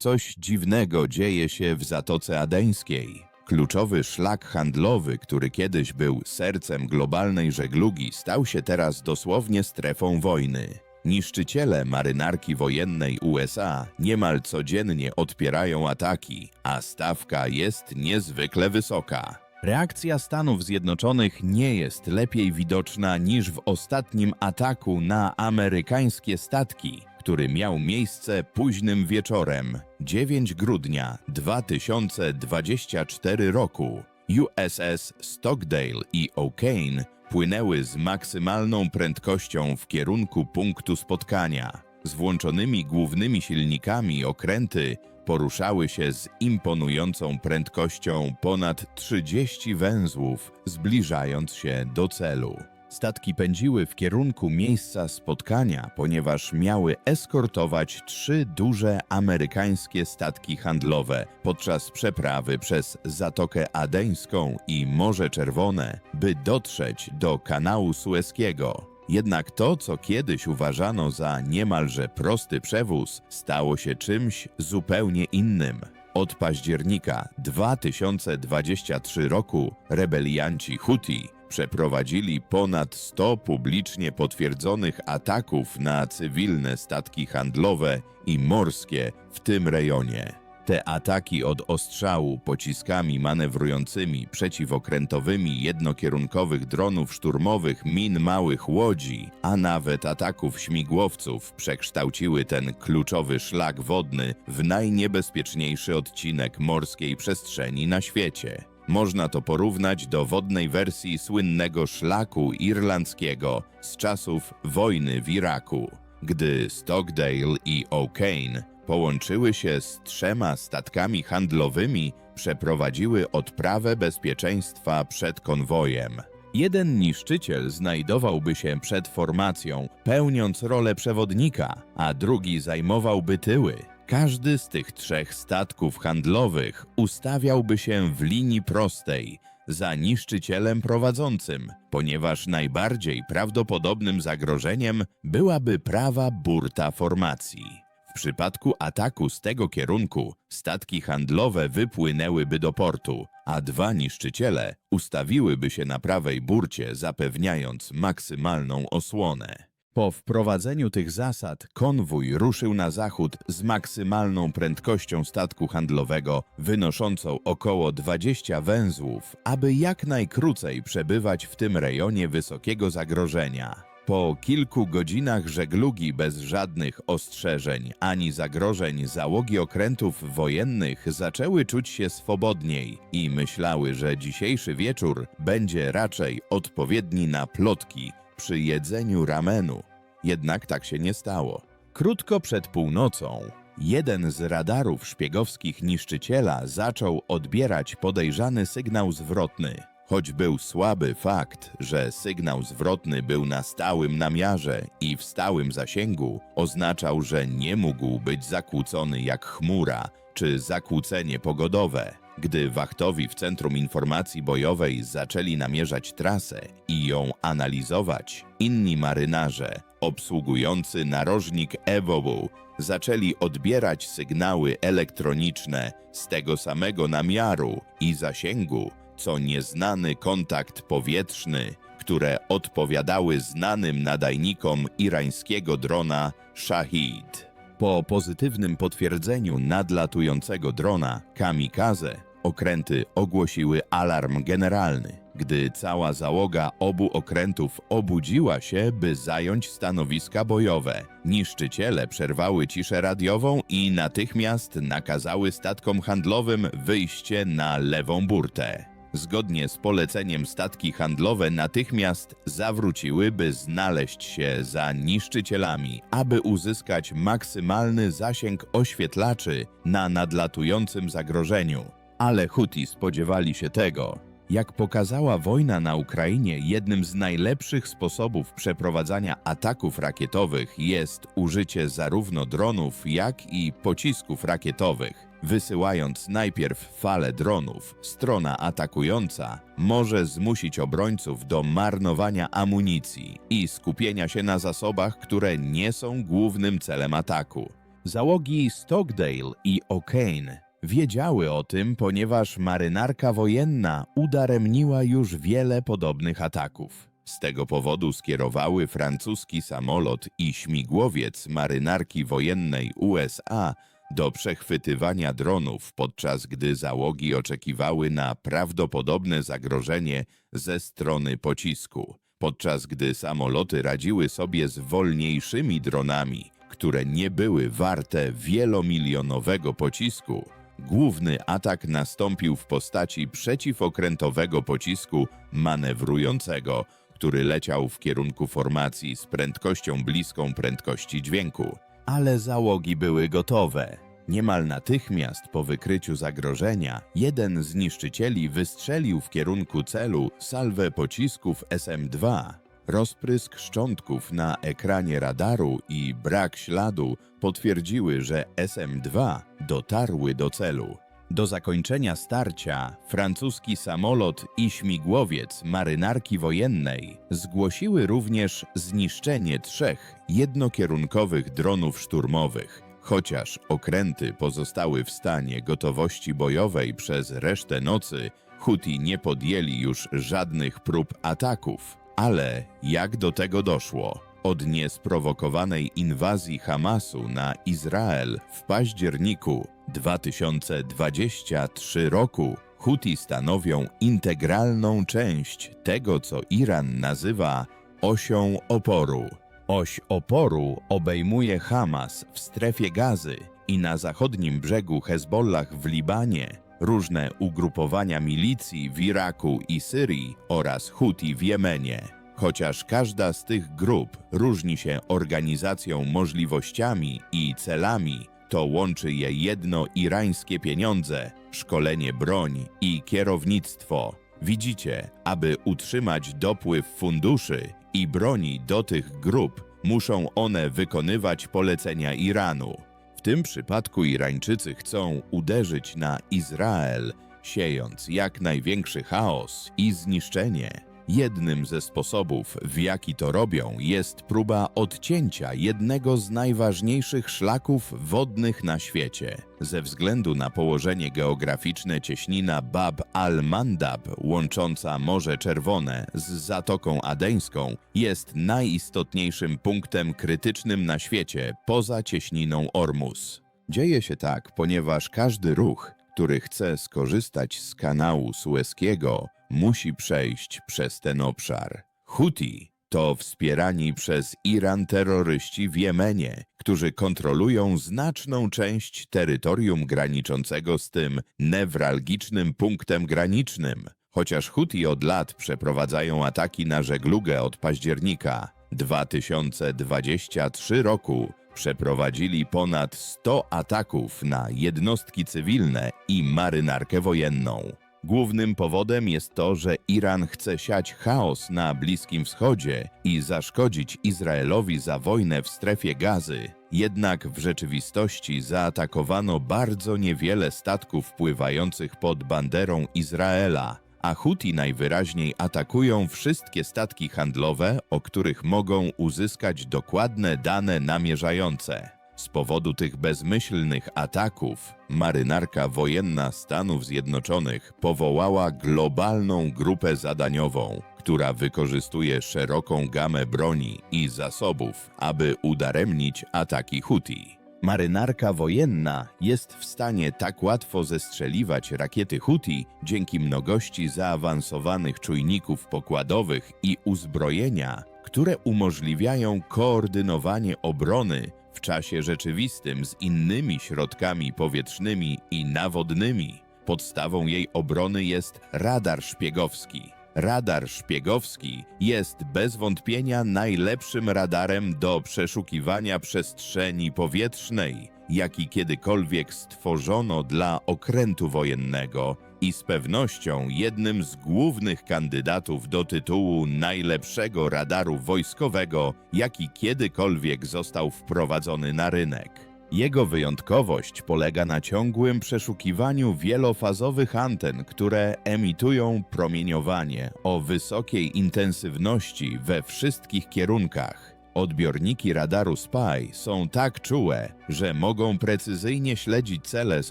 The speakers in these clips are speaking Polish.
Coś dziwnego dzieje się w Zatoce Adeńskiej. Kluczowy szlak handlowy, który kiedyś był sercem globalnej żeglugi, stał się teraz dosłownie strefą wojny. Niszczyciele marynarki wojennej USA niemal codziennie odpierają ataki, a stawka jest niezwykle wysoka. Reakcja Stanów Zjednoczonych nie jest lepiej widoczna niż w ostatnim ataku na amerykańskie statki, który miał miejsce późnym wieczorem 9 grudnia 2024 roku. USS Stockdale i O'Kane płynęły z maksymalną prędkością w kierunku punktu spotkania. Z włączonymi głównymi silnikami okręty poruszały się z imponującą prędkością ponad 30 węzłów, zbliżając się do celu. Statki pędziły w kierunku miejsca spotkania, ponieważ miały eskortować trzy duże amerykańskie statki handlowe podczas przeprawy przez Zatokę Adeńską i Morze Czerwone, by dotrzeć do kanału Sueskiego. Jednak to, co kiedyś uważano za niemalże prosty przewóz, stało się czymś zupełnie innym. Od października 2023 roku rebelianci Huti przeprowadzili ponad 100 publicznie potwierdzonych ataków na cywilne statki handlowe i morskie w tym rejonie. Te ataki od ostrzału pociskami manewrującymi przeciwokrętowymi jednokierunkowych dronów szturmowych, min małych łodzi, a nawet ataków śmigłowców przekształciły ten kluczowy szlak wodny w najniebezpieczniejszy odcinek morskiej przestrzeni na świecie. Można to porównać do wodnej wersji słynnego szlaku irlandzkiego z czasów wojny w Iraku, gdy Stockdale i O'Kane połączyły się z trzema statkami handlowymi, przeprowadziły odprawę bezpieczeństwa przed konwojem. Jeden niszczyciel znajdowałby się przed formacją, pełniąc rolę przewodnika, a drugi zajmowałby tyły. Każdy z tych trzech statków handlowych ustawiałby się w linii prostej za niszczycielem prowadzącym, ponieważ najbardziej prawdopodobnym zagrożeniem byłaby prawa burta formacji. W przypadku ataku z tego kierunku statki handlowe wypłynęłyby do portu, a dwa niszczyciele ustawiłyby się na prawej burcie, zapewniając maksymalną osłonę. Po wprowadzeniu tych zasad konwój ruszył na zachód z maksymalną prędkością statku handlowego wynoszącą około 20 węzłów, aby jak najkrócej przebywać w tym rejonie wysokiego zagrożenia. Po kilku godzinach żeglugi bez żadnych ostrzeżeń ani zagrożeń załogi okrętów wojennych zaczęły czuć się swobodniej i myślały, że dzisiejszy wieczór będzie raczej odpowiedni na plotki przy jedzeniu ramenu. Jednak tak się nie stało. Krótko przed północą jeden z radarów szpiegowskich niszczyciela zaczął odbierać podejrzany sygnał zwrotny. Choć był słaby fakt, że sygnał zwrotny był na stałym namiarze i w stałym zasięgu, oznaczał, że nie mógł być zakłócony jak chmura czy zakłócenie pogodowe. Gdy wachtowi w Centrum Informacji Bojowej zaczęli namierzać trasę i ją analizować, inni marynarze obsługujący narożnik Ewobu zaczęli odbierać sygnały elektroniczne z tego samego namiaru i zasięgu, co nieznany kontakt powietrzny, które odpowiadały znanym nadajnikom irańskiego drona Shahid. Po pozytywnym potwierdzeniu nadlatującego drona kamikaze, okręty ogłosiły alarm generalny. Gdy cała załoga obu okrętów obudziła się, by zająć stanowiska bojowe, niszczyciele przerwały ciszę radiową i natychmiast nakazały statkom handlowym wyjście na lewą burtę. Zgodnie z poleceniem statki handlowe natychmiast zawróciły, by znaleźć się za niszczycielami, aby uzyskać maksymalny zasięg oświetlaczy na nadlatującym zagrożeniu. Ale Huti spodziewali się tego. Jak pokazała wojna na Ukrainie, jednym z najlepszych sposobów przeprowadzania ataków rakietowych jest użycie zarówno dronów, jak i pocisków rakietowych. Wysyłając najpierw falę dronów, strona atakująca może zmusić obrońców do marnowania amunicji i skupienia się na zasobach, które nie są głównym celem ataku. Załogi Stockdale i O'Kane wiedziały o tym, ponieważ marynarka wojenna udaremniła już wiele podobnych ataków. Z tego powodu skierowały francuski samolot i śmigłowiec marynarki wojennej USA do przechwytywania dronów, podczas gdy załogi oczekiwały na prawdopodobne zagrożenie ze strony pocisku, podczas gdy samoloty radziły sobie z wolniejszymi dronami, które nie były warte wielomilionowego pocisku. Główny atak nastąpił w postaci przeciwokrętowego pocisku manewrującego, który leciał w kierunku formacji z prędkością bliską prędkości dźwięku. Ale załogi były gotowe. Niemal natychmiast po wykryciu zagrożenia, jeden z niszczycieli wystrzelił w kierunku celu salwę pocisków SM-2. Rozprysk szczątków na ekranie radaru i brak śladu potwierdziły, że SM-2 dotarły do celu. Do zakończenia starcia francuski samolot i śmigłowiec marynarki wojennej zgłosiły również zniszczenie trzech jednokierunkowych dronów szturmowych. Chociaż okręty pozostały w stanie gotowości bojowej przez resztę nocy, Huti nie podjęli już żadnych prób ataków. Ale jak do tego doszło? Od niesprowokowanej inwazji Hamasu na Izrael w październiku 2023 roku Huti stanowią integralną część tego, co Iran nazywa osią oporu. Oś oporu obejmuje Hamas w strefie gazy i na zachodnim brzegu Hezbollah w Libanie, różne ugrupowania milicji w Iraku i Syrii oraz Huti w Jemenie. Chociaż każda z tych grup różni się organizacją, możliwościami i celami, to łączy je jedno irańskie pieniądze, szkolenie broń i kierownictwo. Widzicie, aby utrzymać dopływ funduszy i broni do tych grup, muszą one wykonywać polecenia Iranu. W tym przypadku Irańczycy chcą uderzyć na Izrael, siejąc jak największy chaos i zniszczenie. Jednym ze sposobów, w jaki to robią, jest próba odcięcia jednego z najważniejszych szlaków wodnych na świecie. Ze względu na położenie geograficzne cieśnina Bab al-Mandab, łącząca Morze Czerwone z Zatoką Adeńską, jest najistotniejszym punktem krytycznym na świecie poza cieśniną Ormus. Dzieje się tak, ponieważ każdy ruch, który chce skorzystać z kanału Sueskiego, musi przejść przez ten obszar. Huti to wspierani przez Iran terroryści w Jemenie, którzy kontrolują znaczną część terytorium graniczącego z tym newralgicznym punktem granicznym. Chociaż Huti od lat przeprowadzają ataki na żeglugę od października 2023 roku, przeprowadzili ponad 100 ataków na jednostki cywilne i marynarkę wojenną. Głównym powodem jest to, że Iran chce siać chaos na Bliskim Wschodzie i zaszkodzić Izraelowi za wojnę w strefie gazy. Jednak w rzeczywistości zaatakowano bardzo niewiele statków pływających pod banderą Izraela, a Huti najwyraźniej atakują wszystkie statki handlowe, o których mogą uzyskać dokładne dane namierzające. Z powodu tych bezmyślnych ataków, marynarka wojenna Stanów Zjednoczonych powołała globalną grupę zadaniową, która wykorzystuje szeroką gamę broni i zasobów, aby udaremnić ataki Huti. Marynarka wojenna jest w stanie tak łatwo zestrzeliwać rakiety Huti dzięki mnogości zaawansowanych czujników pokładowych i uzbrojenia, które umożliwiają koordynowanie obrony w czasie rzeczywistym z innymi środkami powietrznymi i nawodnymi. Podstawą jej obrony jest radar szpiegowski. Radar szpiegowski jest bez wątpienia najlepszym radarem do przeszukiwania przestrzeni powietrznej, jaki kiedykolwiek stworzono dla okrętu wojennego i z pewnością jednym z głównych kandydatów do tytułu najlepszego radaru wojskowego, jaki kiedykolwiek został wprowadzony na rynek. Jego wyjątkowość polega na ciągłym przeszukiwaniu wielofazowych anten, które emitują promieniowanie o wysokiej intensywności we wszystkich kierunkach. Odbiorniki radaru SPY są tak czułe, że mogą precyzyjnie śledzić cele z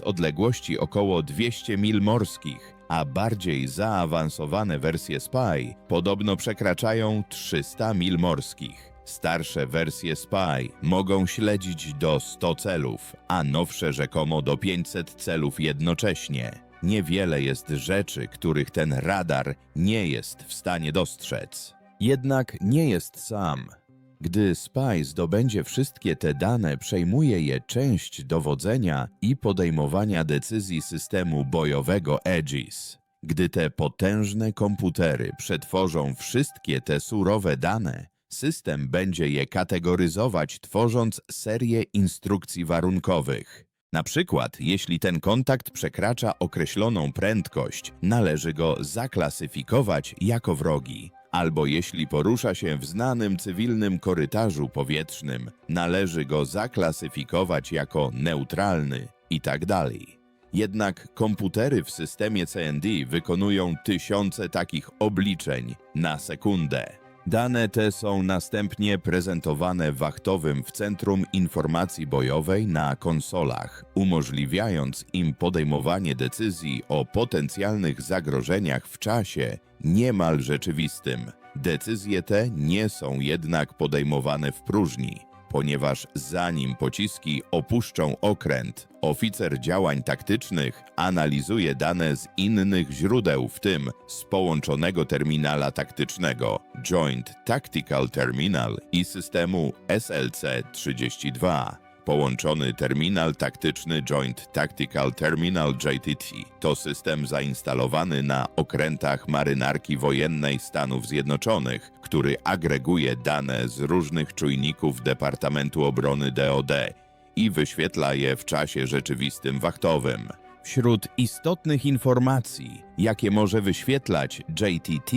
odległości około 200 mil morskich, a bardziej zaawansowane wersje SPY podobno przekraczają 300 mil morskich. Starsze wersje SPY mogą śledzić do 100 celów, a nowsze rzekomo do 500 celów jednocześnie. Niewiele jest rzeczy, których ten radar nie jest w stanie dostrzec. Jednak nie jest sam. Gdy SPY zdobędzie wszystkie te dane, przejmuje je część dowodzenia i podejmowania decyzji systemu bojowego Aegis. Gdy te potężne komputery przetworzą wszystkie te surowe dane, system będzie je kategoryzować, tworząc serię instrukcji warunkowych. Na przykład, jeśli ten kontakt przekracza określoną prędkość, należy go zaklasyfikować jako wrogi. Albo jeśli porusza się w znanym cywilnym korytarzu powietrznym, należy go zaklasyfikować jako neutralny i tak. Jednak komputery w systemie CND wykonują tysiące takich obliczeń na sekundę. Dane te są następnie prezentowane wachtowym w Centrum Informacji Bojowej na konsolach, umożliwiając im podejmowanie decyzji o potencjalnych zagrożeniach w czasie niemal rzeczywistym. Decyzje te nie są jednak podejmowane w próżni ponieważ zanim pociski opuszczą okręt, oficer działań taktycznych analizuje dane z innych źródeł, w tym z połączonego terminala taktycznego Joint Tactical Terminal i systemu SLC-32. Połączony terminal taktyczny Joint Tactical Terminal JTT to system zainstalowany na okrętach marynarki wojennej Stanów Zjednoczonych, który agreguje dane z różnych czujników Departamentu Obrony DoD i wyświetla je w czasie rzeczywistym wachtowym. Wśród istotnych informacji, jakie może wyświetlać JTT,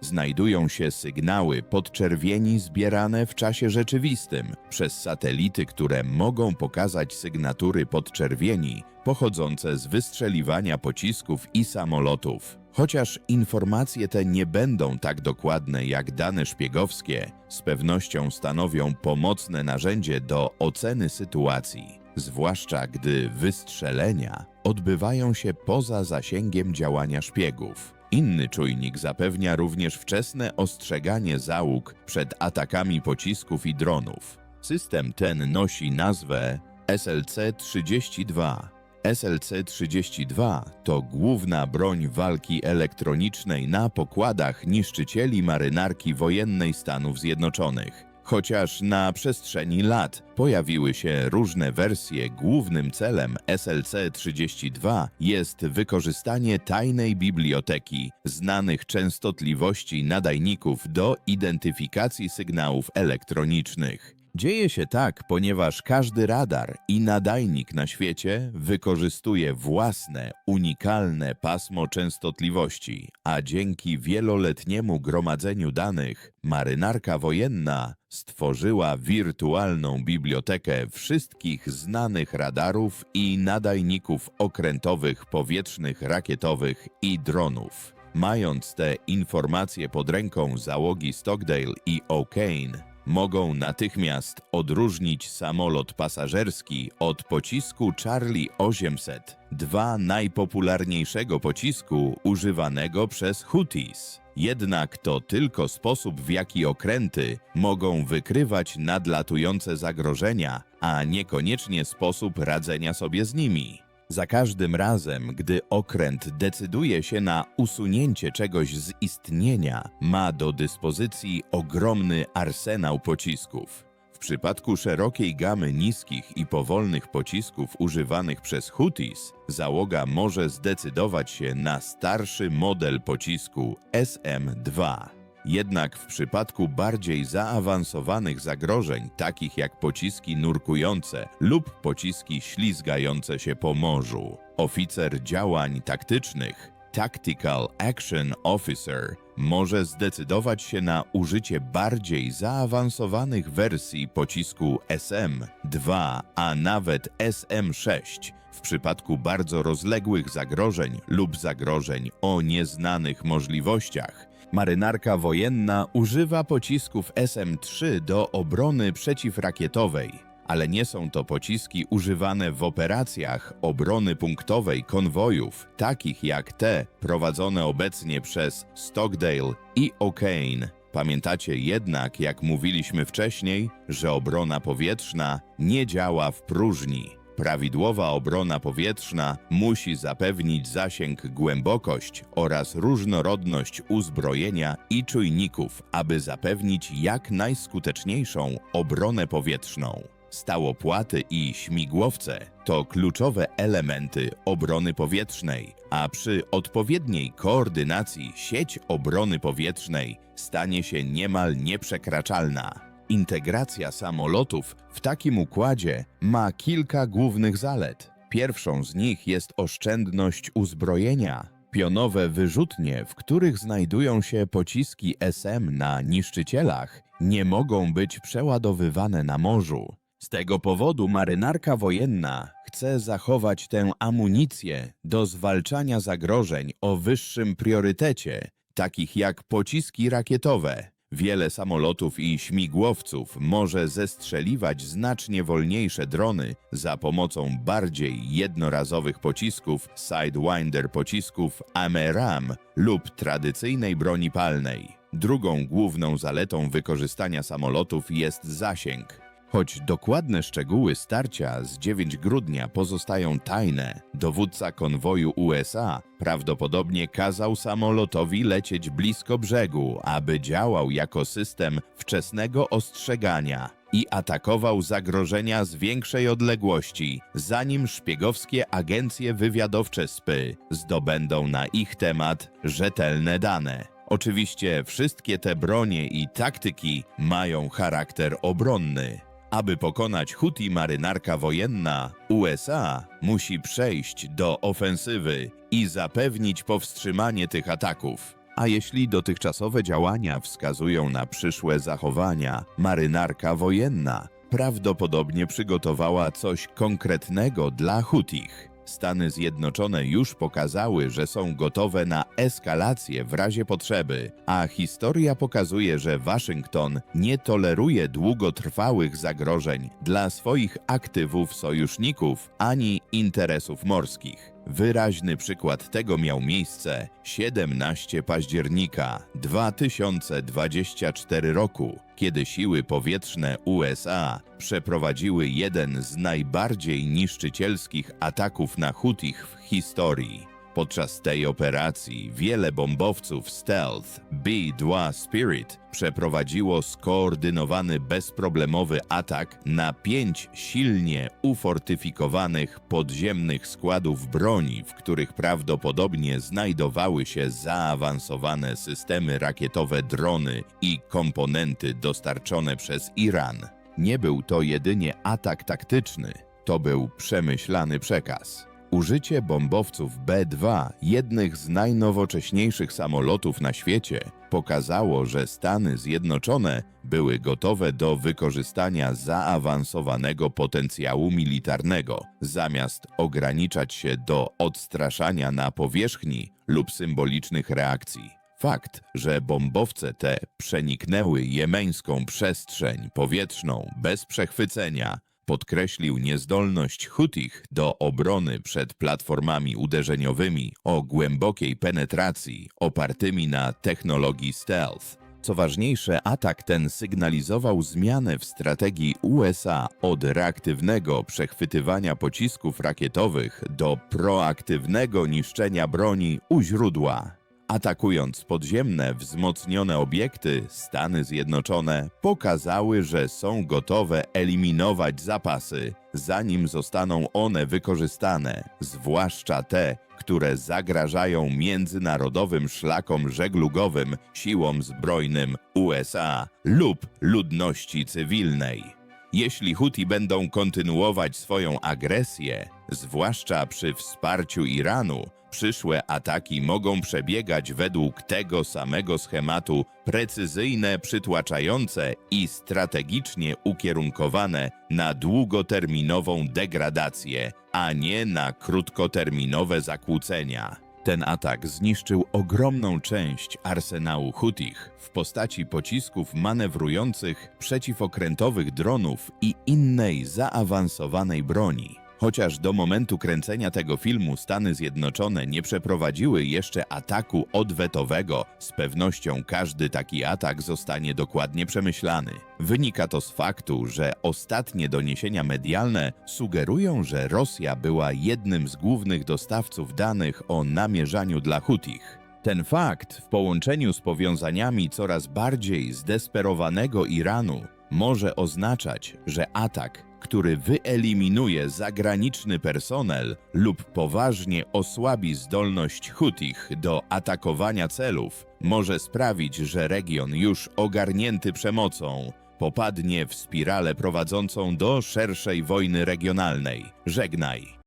znajdują się sygnały podczerwieni zbierane w czasie rzeczywistym przez satelity, które mogą pokazać sygnatury podczerwieni pochodzące z wystrzeliwania pocisków i samolotów. Chociaż informacje te nie będą tak dokładne jak dane szpiegowskie, z pewnością stanowią pomocne narzędzie do oceny sytuacji, zwłaszcza gdy wystrzelenia odbywają się poza zasięgiem działania szpiegów. Inny czujnik zapewnia również wczesne ostrzeganie załóg przed atakami pocisków i dronów. System ten nosi nazwę SLC-32. SLC-32 to główna broń walki elektronicznej na pokładach niszczycieli marynarki wojennej Stanów Zjednoczonych. Chociaż na przestrzeni lat pojawiły się różne wersje, głównym celem SLC-32 jest wykorzystanie tajnej biblioteki znanych częstotliwości nadajników do identyfikacji sygnałów elektronicznych. Dzieje się tak, ponieważ każdy radar i nadajnik na świecie wykorzystuje własne, unikalne pasmo częstotliwości, a dzięki wieloletniemu gromadzeniu danych, marynarka wojenna stworzyła wirtualną bibliotekę wszystkich znanych radarów i nadajników okrętowych, powietrznych, rakietowych i dronów. Mając te informacje pod ręką załogi Stockdale i O'Kane, mogą natychmiast odróżnić samolot pasażerski od pocisku Charlie 800, dwa najpopularniejszego pocisku używanego przez Houthis. Jednak to tylko sposób, w jaki okręty mogą wykrywać nadlatujące zagrożenia, a niekoniecznie sposób radzenia sobie z nimi. Za każdym razem, gdy okręt decyduje się na usunięcie czegoś z istnienia, ma do dyspozycji ogromny arsenał pocisków. Przypadku szerokiej gamy niskich i powolnych pocisków używanych przez Houthis, załoga może zdecydować się na starszy model pocisku SM-2. Jednak w przypadku bardziej zaawansowanych zagrożeń, takich jak pociski nurkujące lub pociski ślizgające się po morzu, oficer działań taktycznych, Tactical Action Officer, może zdecydować się na użycie bardziej zaawansowanych wersji pocisku SM-2, a nawet SM-6 w przypadku bardzo rozległych zagrożeń lub zagrożeń o nieznanych możliwościach. Marynarka wojenna używa pocisków SM-3 do obrony przeciwrakietowej, ale nie są to pociski używane w operacjach obrony punktowej konwojów, takich jak te prowadzone obecnie przez Stockdale i O'Kane. Pamiętacie jednak, jak mówiliśmy wcześniej, że obrona powietrzna nie działa w próżni. Prawidłowa obrona powietrzna musi zapewnić zasięg, głębokość oraz różnorodność uzbrojenia i czujników, aby zapewnić jak najskuteczniejszą obronę powietrzną. Stałopłaty i śmigłowce to kluczowe elementy obrony powietrznej, a przy odpowiedniej koordynacji sieć obrony powietrznej stanie się niemal nieprzekraczalna. Integracja samolotów w takim układzie ma kilka głównych zalet. Pierwszą z nich jest oszczędność uzbrojenia. Pionowe wyrzutnie, w których znajdują się pociski SM na niszczycielach, nie mogą być przeładowywane na morzu. Z tego powodu marynarka wojenna chce zachować tę amunicję do zwalczania zagrożeń o wyższym priorytecie, takich jak pociski rakietowe. Wiele samolotów i śmigłowców może zestrzeliwać znacznie wolniejsze drony za pomocą bardziej jednorazowych pocisków, Sidewinder pocisków AMRAAM lub tradycyjnej broni palnej. Drugą główną zaletą wykorzystania samolotów jest zasięg. Choć dokładne szczegóły starcia z 9 grudnia pozostają tajne, dowódca konwoju USA prawdopodobnie kazał samolotowi lecieć blisko brzegu, aby działał jako system wczesnego ostrzegania i atakował zagrożenia z większej odległości, zanim szpiegowskie agencje wywiadowcze SPY zdobędą na ich temat rzetelne dane. Oczywiście wszystkie te bronie i taktyki mają charakter obronny. Aby pokonać Houthi marynarka wojenna, USA musi przejść do ofensywy i zapewnić powstrzymanie tych ataków. A jeśli dotychczasowe działania wskazują na przyszłe zachowania, marynarka wojenna prawdopodobnie przygotowała coś konkretnego dla Hutich. Stany Zjednoczone już pokazały, że są gotowe na eskalację w razie potrzeby, a historia pokazuje, że Waszyngton nie toleruje długotrwałych zagrożeń dla swoich aktywów sojuszników ani interesów morskich. Wyraźny przykład tego miał miejsce 17 października 2024 roku, kiedy siły powietrzne USA przeprowadziły jeden z najbardziej niszczycielskich ataków na Hutich w historii. Podczas tej operacji wiele bombowców stealth B-2 Spirit przeprowadziło skoordynowany bezproblemowy atak na pięć silnie ufortyfikowanych podziemnych składów broni, w których prawdopodobnie znajdowały się zaawansowane systemy rakietowe, drony i komponenty dostarczone przez Iran. Nie był to jedynie atak taktyczny, to był przemyślany przekaz. Użycie bombowców B-2, jednych z najnowocześniejszych samolotów na świecie, pokazało, że Stany Zjednoczone były gotowe do wykorzystania zaawansowanego potencjału militarnego, zamiast ograniczać się do odstraszania na powierzchni lub symbolicznych reakcji. Fakt, że bombowce te przeniknęły jemeńską przestrzeń powietrzną bez przechwycenia, podkreślił niezdolność Hutich do obrony przed platformami uderzeniowymi o głębokiej penetracji opartymi na technologii stealth. Co ważniejsze, atak ten sygnalizował zmianę w strategii USA od reaktywnego przechwytywania pocisków rakietowych do proaktywnego niszczenia broni u źródła. Atakując podziemne, wzmocnione obiekty, Stany Zjednoczone pokazały, że są gotowe eliminować zapasy, zanim zostaną one wykorzystane, zwłaszcza te, które zagrażają międzynarodowym szlakom żeglugowym, siłom zbrojnym USA lub ludności cywilnej. Jeśli Huti będą kontynuować swoją agresję, zwłaszcza przy wsparciu Iranu, przyszłe ataki mogą przebiegać według tego samego schematu precyzyjne, przytłaczające i strategicznie ukierunkowane na długoterminową degradację, a nie na krótkoterminowe zakłócenia. Ten atak zniszczył ogromną część arsenału Hutich w postaci pocisków manewrujących, przeciwokrętowych dronów i innej zaawansowanej broni. Chociaż do momentu kręcenia tego filmu Stany Zjednoczone nie przeprowadziły jeszcze ataku odwetowego, z pewnością każdy taki atak zostanie dokładnie przemyślany. Wynika to z faktu, że ostatnie doniesienia medialne sugerują, że Rosja była jednym z głównych dostawców danych o namierzaniu dla Hutich. Ten fakt, w połączeniu z powiązaniami coraz bardziej zdesperowanego Iranu, może oznaczać, że atak, który wyeliminuje zagraniczny personel lub poważnie osłabi zdolność Hutich do atakowania celów, może sprawić, że region już ogarnięty przemocą popadnie w spiralę prowadzącą do szerszej wojny regionalnej. Żegnaj.